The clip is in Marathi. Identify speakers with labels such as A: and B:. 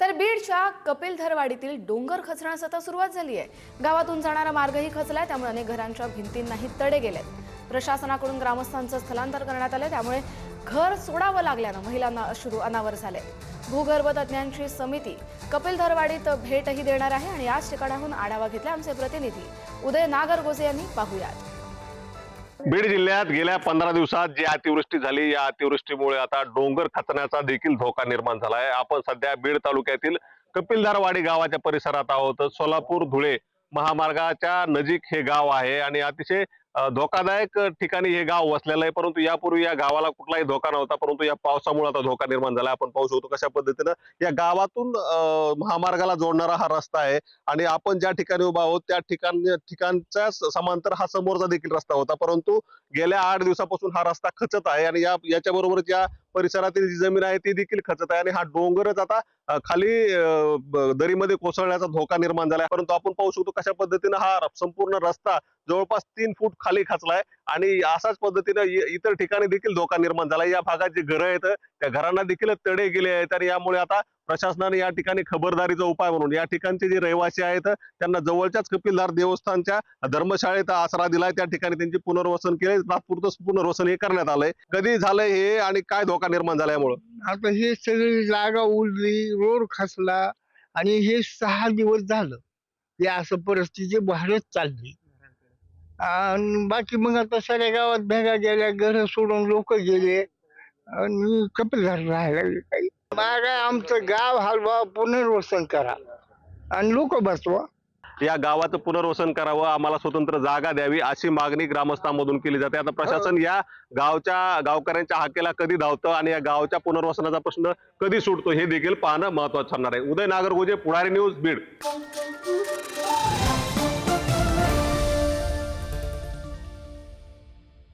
A: तर बीडच्या कपिलधरवाडीतील डोंगर खचण्यास आता सुरुवात झाली आहे. गावातून जाणारा मार्गही खचलाय त्यामुळे अनेक घरांच्या भिंतींनाही तडे गेलेत. प्रशासनाकडून ग्रामस्थांचं स्थलांतर करण्यात आलं त्यामुळे घर सोडावं लागल्यानं महिलांना अश्रू अनावर झाले. भूगर्भ तज्ज्ञांची समिती कपिलधरवाडीत भेटही देणार आहे आणि याच ठिकाणाहून आढावा घेतला आमचे प्रतिनिधी. उदय नागरगोजे यांनी पाहुयात.
B: बीड जिल्ह्यात गेल्या पंधरा दिवसात जी अतिवृष्टी झाली या अतिवृष्टीमुळे आता डोंगर खचण्याचा देखील धोका निर्माण झाला आहे आपण सध्या बीड तालुक्यातील कपिलधारवाडी गावाच्या परिसरात आहोत. सोलापूर धुळे महामार्गाच्या नजीक हे गाव आहे आणि अतिशय धोकादायक ठिकाणी हे गाव वसलेलं आहे परंतु यापूर्वी या गावाला कुठलाही धोका नव्हता परंतु या पावसामुळे आता धोका निर्माण झाला. आपण पाहू शकतो कशा पद्धतीनं या गावातून महामार्गाला जोडणारा हा रस्ता आहे आणि आपण ज्या ठिकाणी उभा आहोत त्या ठिकाण ठिकाणच्या समांतर हा समोरचा देखील रस्ता होता. परंतु गेल्या आठ दिवसापासून हा रस्ता खचत आहे आणि या याच्या बरोबर ज्या परिसरातील जी जमीन आहे ती देखील खचत आहे आणि हा डोंगरच आता खाली दरीमध्ये कोसळण्याचा धोका निर्माण झाला आहे परंतु आपण पाहू शकतो कशा पद्धतीनं हा संपूर्ण रस्ता जवळपास तीन फूट खाली खचलाय. आणि अशाच पद्धतीनं इतर ठिकाणी देखील धोका निर्माण झाला. या भागात जे घरं आहेत त्या घरांना देखील तडे गेले आहेत आणि यामुळे आता प्रशासनाने या ठिकाणी खबरदारीचा उपाय म्हणून या ठिकाणचे जे रहिवासी आहेत त्यांना जवळच्याच कपिलधार देवस्थानच्या धर्मशाळेत आसरा दिलाय. त्या ठिकाणी त्यांचे पुनर्वसन केले. तात्पुरतं पुनर्वसन हे करण्यात आलंय. कधी झालंय हे आणि काय धोका निर्माण झाल्यामुळं
C: आता हे सगळी जागा उरली रोड खसला आणि हे सहा दिवस झालं. हे असं परिस्थिती वाढत चालली. आणि बाकी मग आता साऱ्या गावात भेगा गेल्या घर सोडून लोक गेले. आणि कपिलधार राहायला लागले काही. मागा आमचं गाव हलवा पुनर्वसन करा. आणि लोक बसवा.
B: या गावाचं पुनर्वसन करावं आम्हाला स्वतंत्र जागा द्यावी अशी मागणी ग्रामस्थांमधून केली जाते. आता प्रशासन या गावच्या गावकऱ्यांच्या हाकेला कधी धावतं आणि या गावच्या पुनर्वसनाचा प्रश्न कधी सुटतो हे देखील पाहणं महत्वाचं ठरणार आहे. उदय नागरगोजे पुढारी न्यूज बीड.